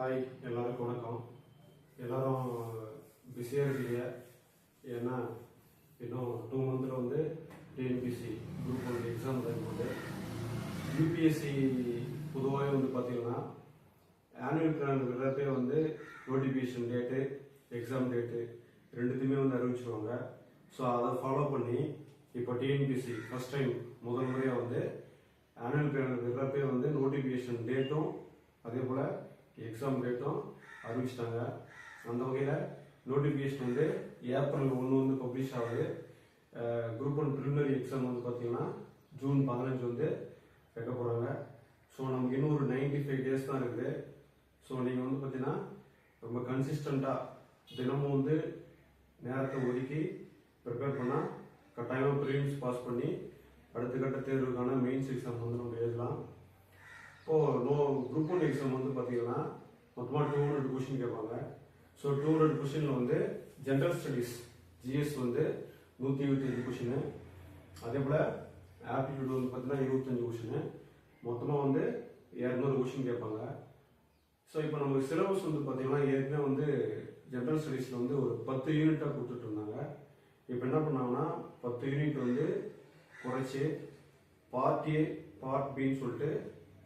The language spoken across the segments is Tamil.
ஹாய் எல்லாருக்கும் வணக்கம். எல்லாரும் பிஸியாக இருக்கீங்க. ஏன்னா இன்னும் டூ மந்தில் வந்து TNPSC group one exam time வந்து. யூபிஎஸ்சி பொதுவாகவே வந்து பார்த்தீங்கன்னா ஆனுவல் பிளான் விடுறப்பே வந்து நோட்டிஃபிகேஷன் டேட்டு எக்ஸாம் டேட்டு ரெண்டுத்தையுமே வந்து அறிவிச்சிருவாங்க. ஸோ அதை ஃபாலோ பண்ணி இப்போ டிஎன்பிசி ஃபர்ஸ்ட் டைம் முதல் முறையாக வந்து ஆனுவல் பிளான் விடுறப்பே வந்து நோட்டிஃபிகேஷன் டேட்டும் அதே போல் எக்ஸாம் டேட்டும் அறிவிச்சிட்டாங்க. அந்த வகையில் நோட்டிஃபிகேஷன் வந்து ஏப்ரல் ஒன்று வந்து பப்ளிஷ் ஆகுது. குரூப் ஒன் ப்ரிலிமினரி எக்ஸாம் வந்து பார்த்தீங்கன்னா ஜூன் பதினஞ்சு வந்து வைக்க போகிறாங்க ஸோ நமக்கு இன்னும் ஒரு நைன்டி ஃபைவ் டேஸ் தான் இருக்குது. ஸோ நீங்கள் வந்து பார்த்தீங்கன்னா ரொம்ப கன்சிஸ்டண்ட்டாக தினமும் வந்து நேரத்தை ஒதுக்கி ப்ரிப்பேர் பண்ணால் கட்டாயமாக ப்ரிலிம்ஸ் பாஸ் பண்ணி அடுத்த கட்ட தேர்வுக்கான மெயின்ஸ் எக்ஸாம் வந்து நம்ம எழுதலாம். இப்போது நோ குரூப் ஒன் எக்ஸாம் வந்து பார்த்தீங்கன்னா மொத்தமாக டூ ஹண்ட்ரட் கொஷின் கேட்பாங்க. ஸோ டூ ஹண்ட்ரட் கொஷினில் வந்து ஜென்ரல் ஸ்டடீஸ் ஜிஎஸ் வந்து நூற்றி இருபத்தஞ்சு கொஷினு அதே போல் ஆப்டிடியூட் வந்து பார்த்தீங்கன்னா இருபத்தஞ்சு கொஷினு மொத்தமாக வந்து இரநூறு கொஷின் கேட்பாங்க. ஸோ இப்போ நமக்கு சிலபஸ் வந்து பார்த்தீங்கன்னா ஏற்கனவே வந்து ஜென்ரல் ஸ்டடீஸில் வந்து ஒரு பத்து யூனிட்டாக கொடுத்துட்டு இருந்தாங்க. இப்போ என்ன பண்ணாங்கன்னா பத்து யூனிட் வந்து குறைச்சி பார்ட் ஏ பார்ட் பின்னு சொல்லிட்டு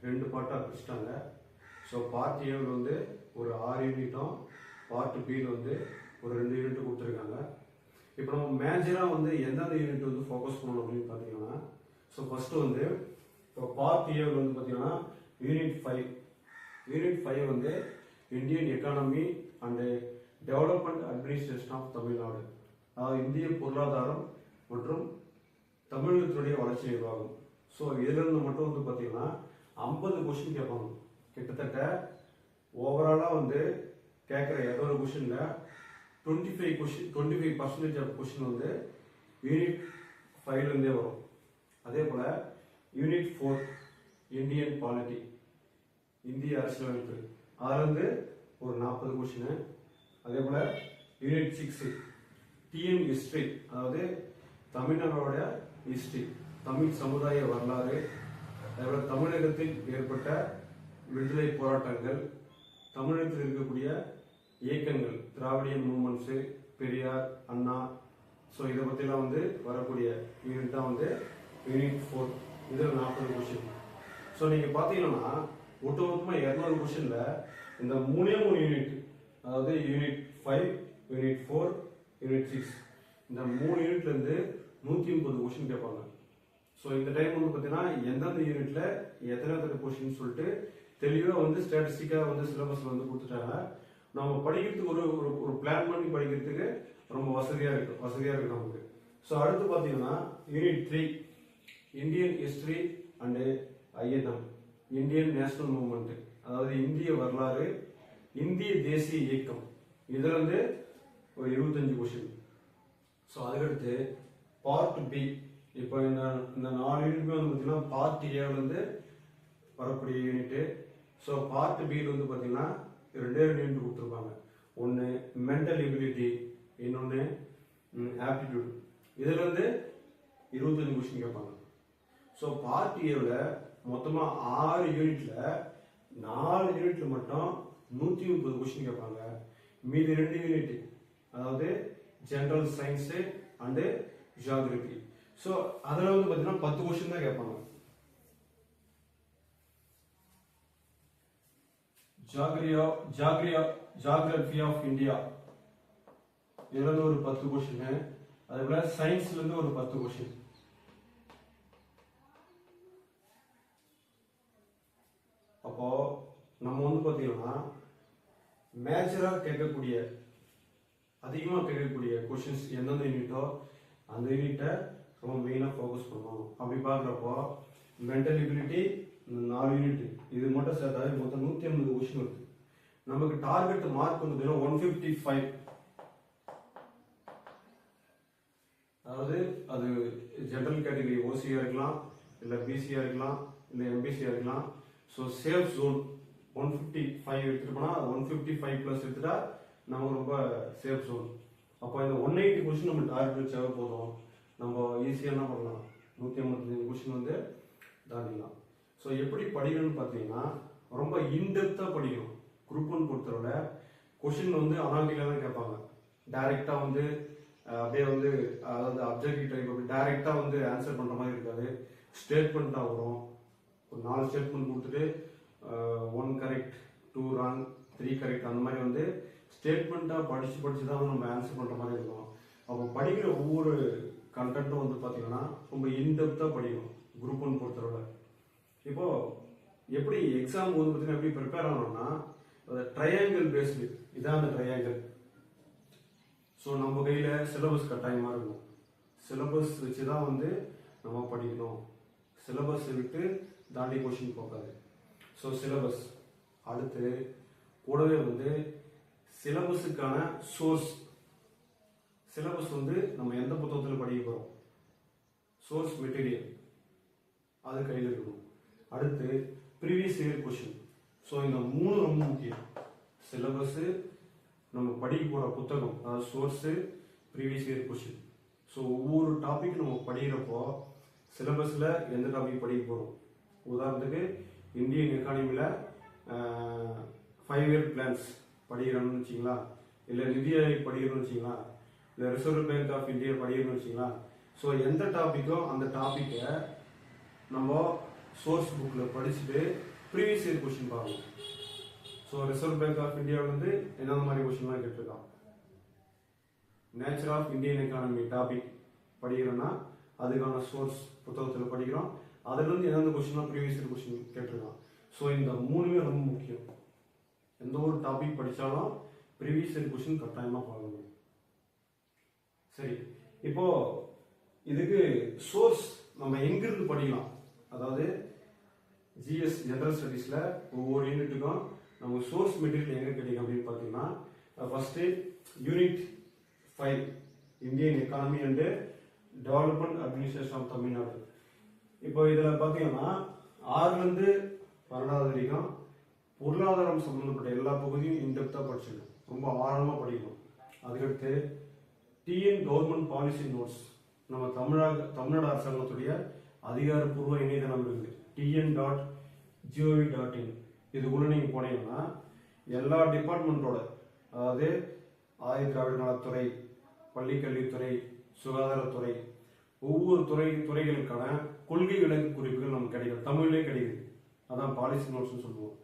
ரெண்டு பார்ட்டாக பிரிச்சிட்டாங்க. ஸோ பார்ட் ஏவில் வந்து ஒரு ஆறு யூனிட்டும் பார்ட் பியில் வந்து ஒரு ரெண்டு யூனிட் கொடுத்துருக்காங்க. இப்போ நம்ம மேஜராக வந்து எந்தெந்த யூனிட் வந்து ஃபோக்கஸ் பண்ணணும் அப்படின்னு பார்த்தீங்கன்னா ஸோ ஃபர்ஸ்ட் வந்து இப்போ பார்ட் ஏவில் வந்து பார்த்தீங்கன்னா யூனிட் ஃபைவ் யூனிட் ஃபைவ் வந்து Indian economy and development administration of Tamil Nadu அதாவது இந்திய பொருளாதாரம் மற்றும் தமிழகத்தினுடைய வளர்ச்சி நிர்வாகம். ஸோ இதிலிருந்து மட்டும் வந்து பார்த்தீங்கன்னா ஐம்பது கொஷின் கேட்பாங்க. கிட்டத்தட்ட ஓவராலாக வந்து கேட்குற ஏதோ ஒரு கொஷினில் twenty five question twenty five percentage of question வந்து யூனிட் ஃபைவ்லேருந்தே வரும். அதே போல் யூனிட் ஃபோர் இந்தியன் பாலிட்டி இந்திய அரசியலமைப்பு. அதுலேருந்து ஒரு நாற்பது கொஷினு அதே போல் யூனிட் சிக்ஸு டிஎன் ஹிஸ்ட்ரி அதாவது தமிழனோட ஹிஸ்ட்ரி தமிழ் சமுதாய வரலாறு அதேபோல் தமிழகத்தில் ஏற்பட்ட விடுதலை போராட்டங்கள் தமிழகத்தில் இருக்கக்கூடிய இயக்கங்கள் Dravidian movements Periyar Anna so இதை பற்றிலாம் வந்து வரக்கூடிய யூனிட் தான் வந்து யூனிட் ஃபோர் இதில் நாற்பது கொஷின் ஸோ நீங்கள் பார்த்தீங்கன்னா ஒட்டுமொத்தமாக இரநூறு கொஷினில் இந்த மூணே மூணு யூனிட் அதாவது unit five unit four unit six இந்த மூணு யூனிட்லேருந்து நூற்றி முப்பது கொஷின் கேட்பாங்க ஸோ இந்த டைம் வந்து பார்த்தீங்கன்னா எந்தெந்த யூனிட்ல எத்தனை எத்தனை கொஸ்டின் சொல்லிட்டு தெளிவாக வந்து ஸ்டாட்டிஸ்டிக்காக வந்து சிலபஸ் வந்து கொடுத்துட்டாங்க. நம்ம படிக்கிறதுக்கு ஒரு ஒரு ஒரு பிளான் பண்ணி படிக்கிறதுக்கு ரொம்ப வசதியாக இருக்கு வசதியாக இருக்கு நமக்கு. ஸோ அடுத்து பார்த்தீங்கன்னா unit three Indian history and INM Indian national movement அதாவது இந்திய வரலாறு இந்திய தேசிய இயக்கம். இதில் வந்து ஒரு இருபத்தஞ்சு கொஷின் ஸோ அதுக்கடுத்து பார்ட் பி இப்போ இந்த இந்த நாலு யூனிட்டுமே வந்து பார்த்தீங்கன்னா பார்ட் ஏவிலேருந்து வரக்கூடிய யூனிட்டு ஸோ பார்ட் பியில் வந்து பார்த்தீங்கன்னா ரெண்டே ரெண்டு யூனிட் கொடுத்துருப்பாங்க. ஒன்று மென்டல் எபிலிட்டி இன்னொன்று ஆப்டிடியூட் இதில் வந்து இருபத்தஞ்சு கொஸ்டின் கேட்பாங்க. ஸோ பார்ட் ஏவில் மொத்தமாக ஆறு யூனிட்ல நாலு யூனிட்ல மட்டும் நூற்றி முப்பது கொஸ்டின் கேட்பாங்க. மீதி ரெண்டு யூனிட் அதாவது general science and geography so அதில் வந்து பார்த்தீங்கன்னா பத்து கொஸ்டின் தான் கேட்பாங்க ஜாகிரியா ஜாக்ரியா ஜாகிரபி ஆஃப் இந்தியா. இதுல ஒரு பத்து கொஸ்டின் அதே போல சயின்ஸ்லேருந்து ஒரு பத்து கொஸ்டின் அப்போ நம்ம வந்து பார்த்தீங்கன்னா மேஜராக கேட்கக்கூடிய அதிகமாக கேட்கக்கூடிய கொஷின்ஸ் எந்தெந்த யூனிட்டோ அந்த யூனிட்டை ரொம்ப மெயினாக ஃபோக்கஸ் பண்ணணும் அப்படி பார்க்குறப்போ மென்டல் எபிலிட்டி நாலு யூனிட் இது மட்டும் சேர்த்தாவே மொத்தம் நூற்றி ஐம்பது கொஷின் வருது. நமக்கு டார்கெட் மார்க் வந்து ஒன் ஃபிஃப்டி ஃபைவ் அதாவது அது ஜென்ரல் கேட்டகரி ஓசியாக இருக்கலாம் இல்லை பிசியாக இருக்கலாம் இல்லை எம்பிசியாக இருக்கலாம் so safe zone one fifty five எடுத்துகிட்டு போனால் ஒன் ஃபிஃப்டி ஃபைவ் ப்ளஸ் எடுத்துட்டா நமக்கு ரொம்ப சேஃப் ஜோன் அப்போ இந்த ஒன் எயிட்டி கொஸ்டின் நம்ம டார்கெட் வச்சாவே போதும். நம்ம ஈஸியாக என்ன பண்ணலாம்? நூற்றி ஐம்பத்தஞ்சு கொஷின் வந்து தாண்டிடலாம் ஸோ எப்படி படிக்கணும்னு பார்த்தீங்கன்னா ரொம்ப இன்டெப்த்தாக படிக்கணும். குரூப் ஒன் பொறுத்தவரை கொஷின் வந்து அனாலிட்டிக்காக தான் கேட்பாங்க. டைரெக்டாக வந்து அப்படியே வந்து அதாவது அப்ஜெக்டிவ் டைப் அப்படி டைரெக்டாக வந்து ஆன்சர் பண்ணுற மாதிரி இருக்காது. ஸ்டேட்மெண்ட்டாக வரும். ஒரு நாலு ஸ்டேட்மெண்ட் கொடுத்துட்டு one correct two wrong three correct அந்த மாதிரி வந்து ஸ்டேட்மெண்ட்டாக படித்து படித்து தான் நம்ம ஆன்சர் பண்ணுற மாதிரி இருக்கும். அப்போ படிக்கிற ஒவ்வொரு கண்டென்ட்டும் வந்து பார்த்தீங்கன்னா ரொம்ப இன்டெப்த்தாக படிக்கணும். குரூப் ஒன் பொறுத்தவரை இப்போது எப்படி எக்ஸாம் வந்து பார்த்தீங்கன்னா எப்படி ப்ரிப்பேர் ஆகணும்னா ட்ரையாங்கிள் பேஸ்டு இதான் அந்த ட்ரையாங்கிள் ஸோ நம்ம கையில் சிலபஸ் கட்டாயமாக இருக்கும். சிலபஸ் வச்சு தான் வந்து நம்ம படிக்கணும். சிலபஸ் விட்டு தாண்டி கொஷின் போகாது. ஸோ சிலபஸ் அடுத்து கூடவே வந்து சிலபஸுக்கான சோர்ஸ் சிலபஸ் வந்து நம்ம எந்த புத்தகத்தில் படிக்க போகிறோம் சோர்ஸ் மெட்டீரியல் அது கையில் இருக்கணும். அடுத்து ப்ரீவியஸ் இயர் கொஷின் ஸோ இந்த மூணு ரொம்ப முக்கியம். சிலபஸ்ஸு நம்ம படிக்க போகிற புத்தகம் அதாவது source previous year question so ஒவ்வொரு டாபிக் நம்ம படிக்கிறப்போ சிலபஸில் எந்த டாபிக் படிக்க போகிறோம் உதாரணத்துக்கு இந்தியன் எக்கானமியில் ஃபைவ் இயர் பிளான்ஸ் படிக்கிறோம்னு வச்சிங்களா? இல்லை நிதி ஆயோக் படிக்கிறோம்னு வச்சிங்களா? இந்த ரிசர்வ் பேங்க் ஆஃப் இந்தியா படிக்கிறோம்னு வச்சுங்களா ஸோ எந்த டாப்பிக்கோ அந்த டாப்பிக்கை நம்ம சோர்ஸ் புக்கில் படிச்சுட்டு ப்ரீவியஸ் இயர் கொஷின் பார்க்கணும் ஸோ ரிசர்வ் பேங்க் ஆஃப் இந்தியாவில் வந்து என்னென்ன மாதிரி கொஷின்லாம் கேட்டிருக்கான்? Nature of Indian economy topic படிக்கிறோன்னா அதுக்கான சோர்ஸ் புத்தகத்தில் படிக்கிறோம். அதுலேருந்து எந்தெந்த கொஷின்லாம் ப்ரீவியஸ் இயர் கொஷின் கேட்டிருக்கான்? ஸோ இந்த மூணுமே ரொம்ப முக்கியம். எந்த ஒரு டாபிக் படித்தாலும் ப்ரீவியஸ் இயர் கொஷின் கட்டாயமாக பார்க்கணும் சரி. இப்போ இதுக்கு சோர்ஸ் நம்ம எங்கிருந்து படிக்கலாம்? அதாவது ஜிஎஸ் ஜெனரல் ஸ்டடீஸில் ஒவ்வொரு யூனிட்டுக்கும் நமக்கு சோர்ஸ் மெட்டீரியல் எங்கே கிடைக்கும் அப்படின்னு பார்த்தீங்கன்னா first unit five Indian economy and development administration of Tamil Nadu இப்போ இதில் பார்த்தீங்கன்னா ஆறுலேருந்து பன்னெண்டாவது வரைக்கும் பொருளாதாரம் சம்மந்தப்பட்ட எல்லா பகுதியும் இன்டெப்த்தாக படிச்சிடணும் ரொம்ப ஆழமாக படிக்கணும். அதுக்கடுத்து டிஎன் கவர்மெண்ட் பாலிசி நோட்ஸ் நம்ம தமிழக தமிழ்நாடு அரசாங்கத்துடைய அதிகாரப்பூர்வ இணையதளம் இருக்குது TN dot G O V dot in இதுக்குள்ள நீங்க போனீங்கன்னா எல்லா டிபார்ட்மெண்ட்டோட அதாவது ஆதி திராவிட நலத்துறை பள்ளிக்கல்வித்துறை சுகாதாரத்துறை ஒவ்வொரு துறை துறைகளுக்கான கொள்கை விளக்கு குறிப்புகள் நமக்கு கிடைக்கும். தமிழ்லே கிடைக்குது. அதான் பாலிசி நோட்ஸ்னு சொல்லுவோம்.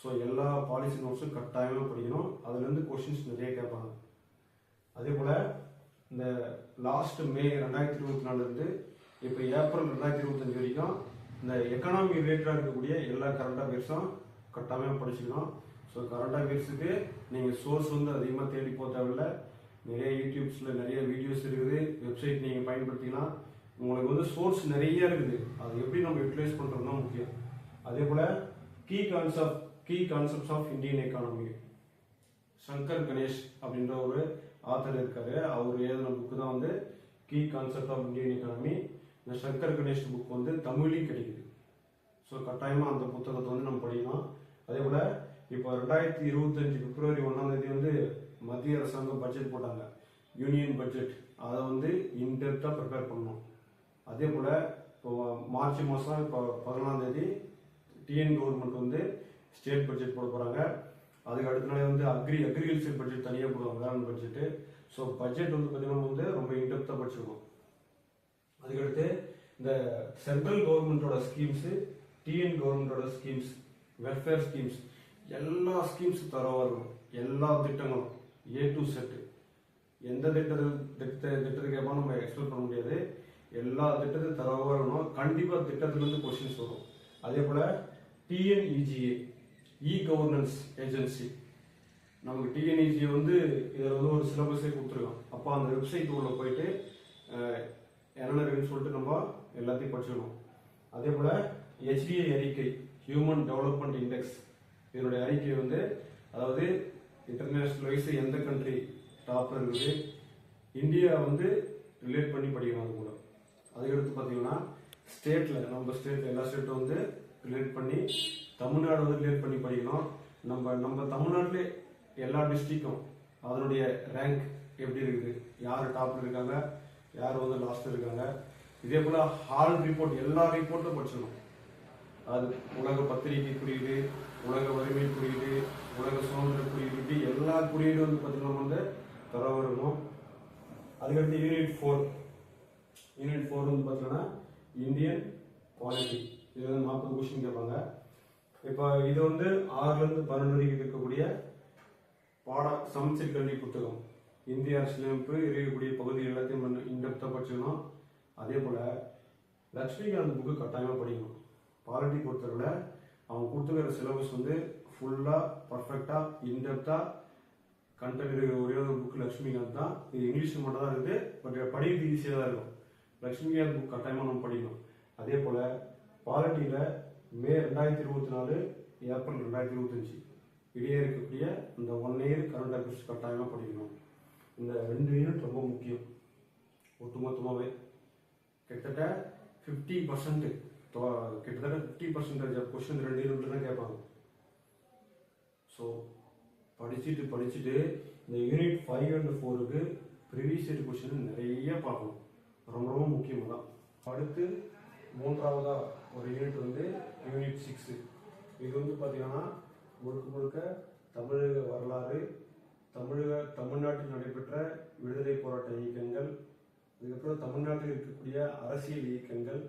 ஸோ எல்லா பாலிசி நோட்ஸும் கட்டாயமாக படிக்கணும். அதுலேருந்து கொஷின்ஸ் நிறைய கேட்பாங்க. அதே போல் இந்த லாஸ்ட் மே ரெண்டாயிரத்தி இருபத்தி நாலுலேருந்து இப்போ ஏப்ரல் ரெண்டாயிரத்தி இருபத்தஞ்சு வரைக்கும் இந்த எக்கனாமி ரிலேட்டடாக இருக்கக்கூடிய எல்லா கரண்ட் அஃபேர்ஸும் கட்டாயமாக படிச்சுக்கணும். ஸோ கரண்ட் அஃபேர்ஸுக்கு நீங்கள் சோர்ஸ் வந்து அதிகமாக தேடி போக தேவையில்ல. நிறைய யூடியூப்ஸில் நிறைய வீடியோஸ் இருக்குது. வெப்சைட் நீங்கள் பயன்படுத்திக்கலாம். உங்களுக்கு வந்து சோர்ஸ் நிறைய இருக்குது. அது எப்படி நம்ம யூட்டிலைஸ் பண்ணுறது முக்கியம். அதே போல் key concept key concepts of Indian economy Shankar Ganesh அப்படின்ற ஒரு ஆத்தர் இருக்காரு. அவர் எழுதின புக்கு தான் வந்து key concept of Indian economy இந்த சங்கர் கணேஷ் புக் வந்து தமிழ்லையும் கிடைக்குது. ஸோ கட்டாயமாக அந்த புத்தகத்தை வந்து நம்ம படிக்கலாம். அதே போல் இப்போ ரெண்டாயிரத்தி இருபத்தஞ்சு பிப்ரவரி ஒன்றாம் தேதி வந்து மத்திய அரசாங்கம் பட்ஜெட் போட்டாங்க. யூனியன் பட்ஜெட் அதை வந்து இன்டெப்த்தாக ப்ரிப்பேர் பண்ணணும். அதே போல் இப்போ மார்ச் மாதம் இப்போ பதினொன்றாம் தேதி டிஎன் கவர்மெண்ட் வந்து ஸ்டேட் பட்ஜெட் போட போகிறாங்க அதுக்கு அடுத்த நாளே வந்து அக்ரி அக்ரிகல்ச்சர் பட்ஜெட் தனியாக போடுவாங்க. வேளாண் பட்ஜெட்டு ஸோ பட்ஜெட் வந்து பார்த்தீங்கன்னா வந்து ரொம்ப இன்டெப்த்தாக படிச்சிருக்கோம். அதுக்கடுத்து இந்த சென்ட்ரல் கவர்மெண்ட்டோட ஸ்கீம்ஸு டிஎன் கவர்மெண்ட்டோட ஸ்கீம்ஸ் வெல்ஃபேர் ஸ்கீம்ஸ் எல்லா ஸ்கீம்ஸ் தரவாக இருக்கும். எல்லா திட்டங்களும் ஏ டு செட்டு எந்த திட்டத்தில் திட்ட திட்டத்துக்கு எப்போ நம்ம எக்ஸ்பெக்ட் பண்ண முடியாது. எல்லா திட்டத்தையும் தரவாக இருக்கணும். கண்டிப்பாக திட்டத்துலேருந்து கொஸ்டின்ஸ் வரும். அதே போல் டிஎன்இஜிஏ இ கவர்னன்ஸ் ஏஜென்சி நமக்கு டிஎன்இஜி வந்து இதில் வந்து ஒரு சிலபஸே கொடுத்துருக்கோம் அப்போ அந்த வெப்சைட் உள்ள போயிட்டு என்னென்ன இருக்குன்னு சொல்லிட்டு நம்ம எல்லாத்தையும் படிச்சிடணும் அதே போல் ஹெச்டிஐ அறிக்கை ஹியூமன் டெவலப்மெண்ட் இண்டெக்ஸ் இதனுடைய அறிக்கை வந்து அதாவது இன்டர்நேஷ்னல் வைஸ் எந்த கண்ட்ரி டாப்பில் இருக்குது இந்தியா வந்து ரிலேட் பண்ணி படிக்கணும் அது கூட. அதுக்கடுத்து பார்த்தீங்கன்னா ஸ்டேட்டில் நம்ம ஸ்டேட்டில் எல்லா ஸ்டேட்டும் வந்து ரிலேட் பண்ணி தமிழ்நாடு வந்து ரிலேட் பண்ணி படிக்கணும். நம்ம நம்ம தமிழ்நாட்டிலே எல்லா டிஸ்ட்ரிக்டும் அதனுடைய ரேங்க் எப்படி இருக்குது யார் டாப்ல இருக்காங்க? யார் வந்து லாஸ்ட்ல இருக்காங்க? இதே போல் ஹால் ரிப்போர்ட் எல்லா ரிப்போர்ட்டும் படிச்சிடணும். அது உலக பத்திரிகை குறியீடு உலக வறுமை குறியீடு உலக சுதந்திர குறியீடு எல்லா குறியீடும் வந்து பார்த்தீங்கன்னா வந்து தர வரணும் அதுக்கடுத்து யூனிட் ஃபோர் யூனிட் ஃபோர் வந்து பார்த்தீங்கன்னா இந்தியன் குவாலிட்டி இது வந்து நாற்பது கொஸ்டின் கேட்பாங்க. இப்போ இது வந்து ஆறுலேருந்து பன்னெண்டு வரைக்கும் இருக்கக்கூடிய பாட சமச்சீர் கல்வி புத்தகம். இந்திய அரசியலமைப்பு இருக்கக்கூடிய பகுதி எல்லாத்தையும் இன்டெப்த்தாக படிச்சுக்கணும் அதே போல் லக்ஷ்மிகாந்த் புக்கு கட்டாயமாக படிக்கணும். பாலிட்டி பொறுத்தவரை அவங்க கொடுத்துக்கிற சிலபஸ் வந்து ஃபுல்லாக பர்ஃபெக்டாக இன்டெப்த்தாக கண்டென்ட் இருக்கிற ஒரே ஒரு புக் லக்ஷ்மிகாந்த் தான். இது இங்கிலீஷ் மட்டும் தான் இருக்குது பட் படிக்கிறது ஈஸியாக தான் இருக்கும். லக்ஷ்மிகாந்த் புக் கட்டாயமாக நம்ம படிக்கணும். அதே போல் பாலிட்டியில் மே ரெண்டாயிரத்தி இருபத்தி நாலு ஏப்ரல் ரெண்டாயிரத்தி இருபத்தஞ்சி. இடையே இருக்கக்கூடிய இந்த ஒன் இயர் கரண்ட் அஃபேர்ஸ் கட்டாயமாக படிக்கணும். இந்த ரெண்டு யூனிட் ரொம்ப முக்கியம். ஒட்டுமொத்தமாகவே கிட்டத்தட்ட ஃபிஃப்டி பர்சன்ட் கிட்டத்தட்ட ஃபிஃப்டி பர்சன்டேஜ் ஆஃப் கொஸ்டின் ரெண்டு யூனிட்ல தான் கேட்பாங்க. ஸோ படிச்சுட்டு படிச்சுட்டு இந்த யூனிட் ஃபைவ் அண்ட் ஃபோருக்கு ப்ரீவியஸ் இயர் கொஸ்டின் நிறைய பார்க்கணும். ரொம்ப ரொம்ப முக்கியமாக தான் அடுத்து மூன்றாவதாக ஒரு யூனிட் வந்து யூனிட் சிக்ஸு இது வந்து பார்த்தீங்கன்னா முழுக்க முழுக்க தமிழக வரலாறு தமிழக தமிழ்நாட்டில் நடைபெற்ற விடுதலை போராட்ட இயக்கங்கள் அதுக்கப்புறம் தமிழ்நாட்டில் இருக்கக்கூடிய அரசியல் இயக்கங்கள்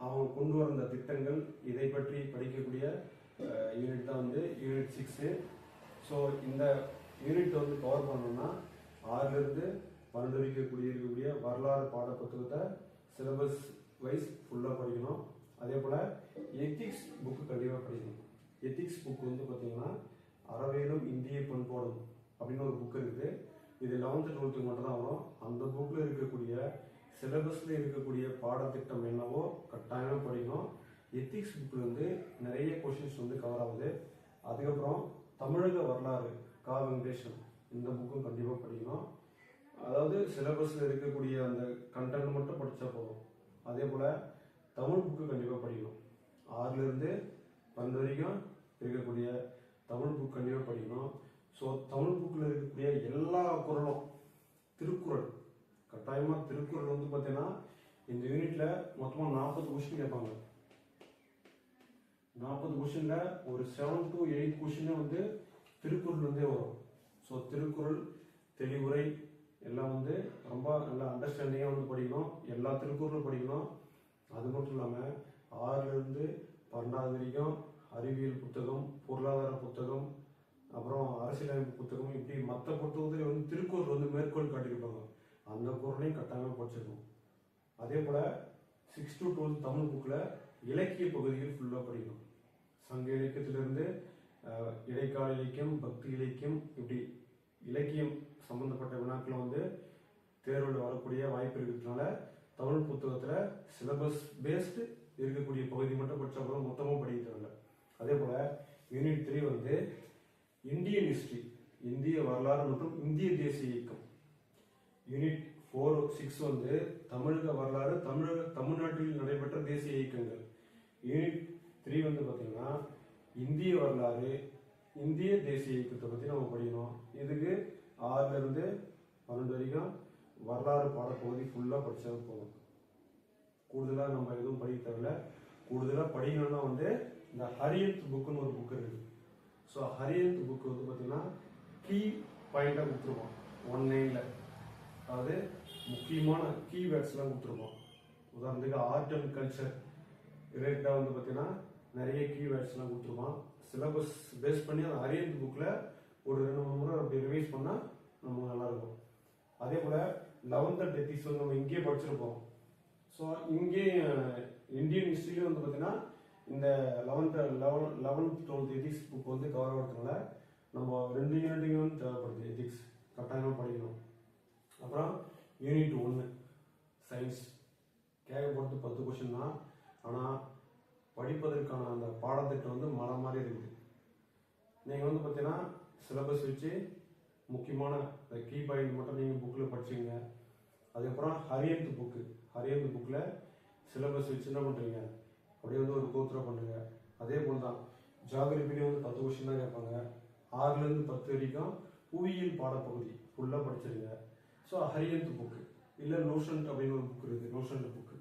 அவங்க கொண்டு வந்த திட்டங்கள் இதை பற்றி படிக்கக்கூடிய யூனிட் தான் வந்து யூனிட் சிக்ஸு ஸோ இந்த யூனிட் வந்து கவர் பண்ணோம்னா ஆறுலேருந்து பன்னெண்டு வரைக்கும் இருக்கக்கூடிய இருக்கக்கூடிய வரலாறு பாட புத்தகத்தை சிலபஸ் வைஸ் ஃபுல்லாக படிக்கணும். அதே போல் எத்திக்ஸ் புக்கு கண்டிப்பாக படிக்கணும். எத்திக்ஸ் புக் வந்து பார்த்தீங்கன்னா அறவேலும் இந்திய பண்பாடும் அப்படின்னு ஒரு புக் இருக்குது. இது லெவன்த்து டுவெல்த்துக்கு மட்டும் தான் வரும். அந்த புக்கில் இருக்கக்கூடிய சிலபஸில் இருக்கக்கூடிய பாடத்திட்டம் என்னவோ கட்டாயமாக படிக்கணும். எத்திக்ஸ் புக்கில் வந்து நிறைய கொஷின்ஸ் வந்து கவர் ஆகுது. அதுக்கப்புறம் தமிழக வரலாறு கா. வெங்கடேஷன் இந்த புக்கும் கண்டிப்பாக படிக்கணும். அதாவது சிலபஸில் இருக்கக்கூடிய அந்த கண்டென்ட் மட்டும் படித்தா போதும். அதே போல் தமிழ் புக்கு கண்டிப்பாக படிக்கணும். ஆறுலேருந்து பன்னெண்டு வரைக்கும் இருக்கக்கூடிய தமிழ் புக் கண்டிப்பாக படிக்கணும். ஸோ தமிழ் புக்கில் இருக்கக்கூடிய எல்லா குரலும் திருக்குறள் கட்டாயமாக திருக்குறள் வந்து பார்த்தீங்கன்னா இந்த யூனிட்ல மொத்தமாக நாற்பது கொஸ்டின் கேட்பாங்க. நாற்பது கொஸ்டினில் ஒரு செவன் டு எயிட் கொஸ்டினே வந்து திருக்குறள் இருந்தே வரும். ஸோ திருக்குறள் தெளிவுரை எல்லாம் வந்து ரொம்ப நல்லா அண்டர்ஸ்டாண்டிங்காக வந்து படிக்கணும். எல்லா திருக்குறளும் படிக்கணும். அது மட்டும் இல்லாமல் ஆறுலேருந்து பன்னெண்டாவது வரைக்கும் அறிவியல் புத்தகம் பொருளாதார புத்தகம் அப்புறம் அரசியலமைப்பு புத்தகம் இப்படி மற்ற புத்தகத்துல வந்து திருக்குறள் வந்து மேற்கோள் காட்டியிருப்பாங்க. அந்த குரலையும் கட்டாயமாக படிச்சிருக்கோம் அதே போல் சிக்ஸ் டு டுவெல்த் தமிழ் புக்கில் இலக்கிய பகுதிகள் ஃபுல்லாக படிக்கணும். சங்க இலக்கியத்திலிருந்து இடைக்கால இலக்கியம் பக்தி இலக்கியம் இப்படி இலக்கியம் சம்பந்தப்பட்ட வினாக்களை வந்து தேர்வில் வரக்கூடிய வாய்ப்பு இருக்கிறதுனால தமிழ் புத்தகத்தில் சிலபஸ் பேஸ்டு இருக்கக்கூடிய பகுதி மட்டும் படித்தா கூட மொத்தமாக படிக்கிறாங்க அதே போல் யூனிட் த்ரீ வந்து இந்தியன் ஹிஸ்ட்ரி இந்திய வரலாறு மற்றும் இந்திய தேசிய இயக்கம். யூனிட் ஃபோர் சிக்ஸ் வந்து தமிழக வரலாறு தமிழக தமிழ்நாட்டில் நடைபெற்ற தேசிய இயக்கங்கள். யூனிட் த்ரீ வந்து பார்த்தீங்கன்னா இந்திய வரலாறு இந்திய தேசிய இயக்கத்தை பற்றி நம்ம படிக்கணும். இதுக்கு ஆறுல இருந்து பன்னெண்டு வரைக்கும் வரலாறு பாடப்பகுதி ஃபுல்லாக படித்தா போதும் கூடுதலாக நம்ம எதுவும் படிக்க தேவையில்ல. கூடுதலாக படிக்கணும்னா வந்து இந்த ஹரியத் புக்குன்னு ஒரு புக் இருக்குது. ஸோ ஹரியத் புக்கு வந்து பார்த்தீங்கன்னா கீ பாயிண்டாக கொடுத்துருப்போம் ஒன் நைனில் அதாவது முக்கியமான கீவேர்ட்ஸ்லாம் கொடுத்துருப்போம் உதாரணத்துக்கு ஆர்ட் அண்ட் கல்ச்சர் ரிலேட்டடாக வந்து பார்த்தீங்கன்னா நிறைய கீவேர்ட்ஸ்லாம் கொடுத்துருப்போம் சிலபஸ் பேஸ் பண்ணி அந்த அரியந்த் புக்கில் ஒரு ரெண்டு மூணு முறை அப்படி ரிவைஸ் பண்ணால் நமக்கு நல்லாயிருக்கும் அதே போல் லெவன்த் அண்ட் எத்திக்ஸ் வந்து நம்ம இங்கேயே படிச்சிருப்போம். ஸோ இங்கே இந்தியன் ஹிஸ்ட்ரியிலே வந்து பார்த்தீங்கன்னா இந்த eleventh eleven eleventh twelfth ethics book வந்து கவர் ஆகிறதுனால நம்ம ரெண்டு யூனிட்டையும் தேவைப்படுது எத்திக்ஸ் கட்டாயமாக படிக்கணும். அப்புறம் யூனிட் ஒன்று சயின்ஸ் கேட்கப்படுறது பத்து கொஷின் தான். ஆனால் படிப்பதற்கான அந்த பாடத்திட்டம் வந்து மலை மாதிரி இருக்குது. நீங்கள் வந்து பார்த்தீங்கன்னா சிலபஸ் வச்சு முக்கியமான கீ பாயிண்ட் மட்டும் நீங்கள் புக்கில் படிச்சிங்க. அதுக்கப்புறம் ஹரியந்த் புக்கு ஹரியந்த் புக்கில் சிலபஸ் வச்சு என்ன பண்ணுறீங்க அப்படியே வந்து ஒரு கோத்ரா பண்ணுங்க அதே போல் தான் ஜாகிரபிலையும் வந்து பத்து வருஷம் தான் கேட்பாங்க. ஆறுலேருந்து பத்து வரைக்கும் புவியியல் பாடப்பகுதி ஃபுல்லாக படிச்சிருங்க. ஸோ ஹரியந்த் புக்கு இல்லை நோஷன்ட் அப்படின்னு ஒரு புக் இருக்குது. நோஷன்ட் புக்கு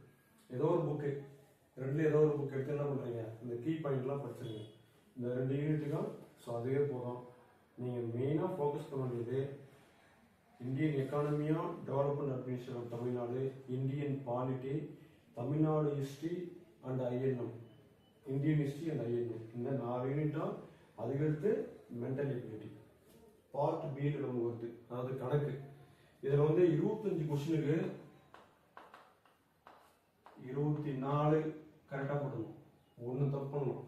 ஏதோ ஒரு புக்கு ரெண்டுல ஏதோ ஒரு புக் எடுத்து என்ன பண்ணுறீங்க இந்த கீ பாயிண்ட்லாம் படிச்சிருங்க. இந்த ரெண்டு யூனிட்டுக்கும் ஸோ அதுவே போதும். நீங்கள் மெயினாக ஃபோக்கஸ் பண்ண வேண்டியது Indian எக்கானமியா development administration of Tamil Nadu Indian polity Tamil Nadu history and INM Indian history and INM இந்த நாலு யூனிட்டாக அதுக்கடுத்து மென்டல் எபிலிட்டி பார்ட் பியில் நமக்கு வருது. அதாவது கணக்கு. இதில் வந்து இருபத்தஞ்சு கொஸ்டினுக்கு இருபத்தி நாலு கரெக்டாக போட்டணும் ஒன்று தப்பு பண்ணணும்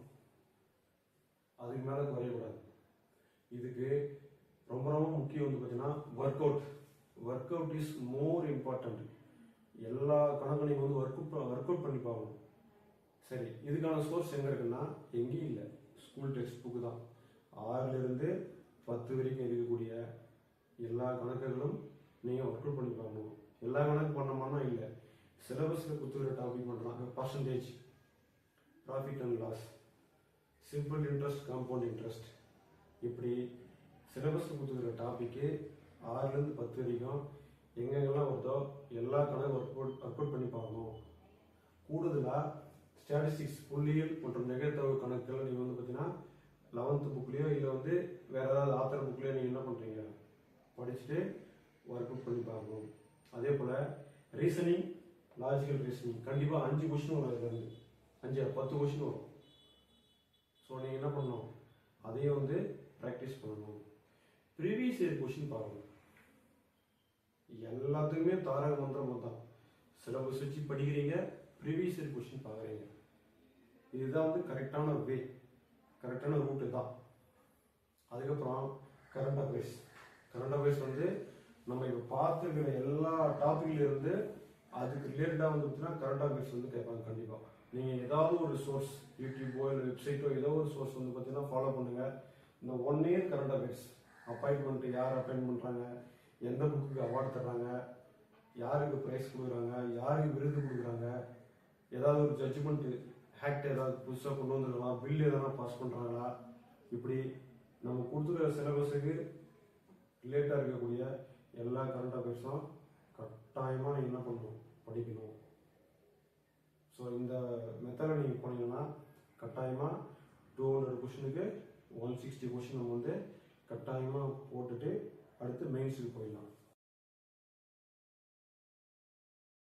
அதுக்கு மேலே குறையக்கூடாது. இதுக்கு ரொம்ப ரொம்ப முக்கியம் வந்து பார்த்தீங்கன்னா work out work out is more important எல்லா கணக்கும் வந்து ஒர்க் அவுட் ஒர்க் அவுட் பண்ணி பார்க்கணும். சரி இதுக்கான சோர்ஸ் எங்கே இருக்குன்னா எங்கேயும் இல்லை. ஸ்கூல் டெக்ஸ்ட் புக்கு தான் ஆறிலிருந்து பத்து வரைக்கும் இருக்கக்கூடிய எல்லா கணக்குகளும் நீங்கள் ஒர்க் அவுட் பண்ணி பார்க்கணும். எல்லா கணக்கு பண்ணோம்னா இல்லை. சிலபஸில் கொடுத்துக்கிற டாபிக் பண்ணுறாங்க percentage profit and loss simple interest compound interest இப்படி சிலபஸ் கொடுத்துருக்க டாப்பிக்கு ஆறுலேருந்து பத்து வரைக்கும் எங்கெங்கெல்லாம் வருதோ எல்லா கணக்கு ஒர்க் அவுட் ஒர்க் அவுட் பண்ணி பார்க்கணும். கூடுதலாக ஸ்டாட்டிஸ்டிக்ஸ் புள்ளியல் மற்றும் நிகழ்த்தவு கணக்குகள் நீங்கள் வந்து பார்த்தீங்கன்னா லெவன்த்து புக்லேயோ இல்லை வந்து வேறு ஏதாவது ஆத்தர் புக்லேயோ நீங்கள் என்ன பண்ணுறீங்க படிச்சுட்டு ஒர்க் அவுட் பண்ணி பார்க்கணும். அதே போல் ரீசனிங் லாஜிக்கல் ரீசனிங் கண்டிப்பாக அஞ்சு கொஷின் வரும் அதுல அஞ்சு பத்து கொஷின் வரும். ஸோ நீங்கள் என்ன பண்ணணும்? அதையும் வந்து ப்ராக்டிஸ் பண்ணணும். ப்ரீவியஸ் இயர் கொஷின் பார்க்கணும் எல்லாத்துக்குமே தாரக மந்திரம் தான் சிலபஸ் வச்சு படிக்கிறீங்க ப்ரீவியஸ் இயர் கொஷின் பார்க்குறீங்க இதுதான் வந்து கரெக்டான வே கரெக்டான ரூட்டு தான். அதுக்கப்புறம் கரண்ட் அஃபேர்ஸ் கரண்ட் அஃபேர்ஸ் வந்து நம்ம இப்போ பார்த்துருக்கிற எல்லா டாப்பிக்ல இருந்து அதுக்கு ரிலேட்டடாக வந்து பார்த்தீங்கன்னா கரண்ட் அஃபேர்ஸ் வந்து கேட்பாங்க கண்டிப்பாக நீங்கள் ஏதாவது ஒரு சோர்ஸ் யூடியூபோ இல்லை வெப்சைட்டோ ஏதோ ஒரு சோர்ஸ் வந்து பார்த்தீங்கன்னா ஃபாலோ பண்ணுங்கள் இந்த one year current affairs appointment யார் அப்பாயின் பண்ணுறாங்க எந்த புக்குக்கு அவார்ட் தர்றாங்க? யாருக்கு ப்ரைஸ் கொடுக்குறாங்க? யாருக்கு விருது கொடுக்குறாங்க? ஏதாவது ஒரு ஜட்ஜ்மெண்ட் ஆக்ட் ஏதாவது புதுசாக கொண்டு வந்துருக்கலாம் பில் எதனா பாஸ் பண்ணுறாங்களா இப்படி நம்ம கொடுத்துருக்க சிலபஸுக்கு ரிலேட்டாக இருக்கக்கூடிய எல்லா கரண்ட் அஃபேர்ஸும் கட்டாயமாக என்ன பண்ணணும்? படிக்கணும். ஸோ இந்த மெத்தடில் நீங்கள் போனீங்கன்னா கட்டாயமாக டூ ஹண்ட்ரட் கொஷினுக்கு ஒன் சிக்ஸ்டி கொஷின் நம்ம வந்து கட்டாயமாக போட்டுட்டு அடுத்து மெயின்ஸுக்கு போயிடலாம்.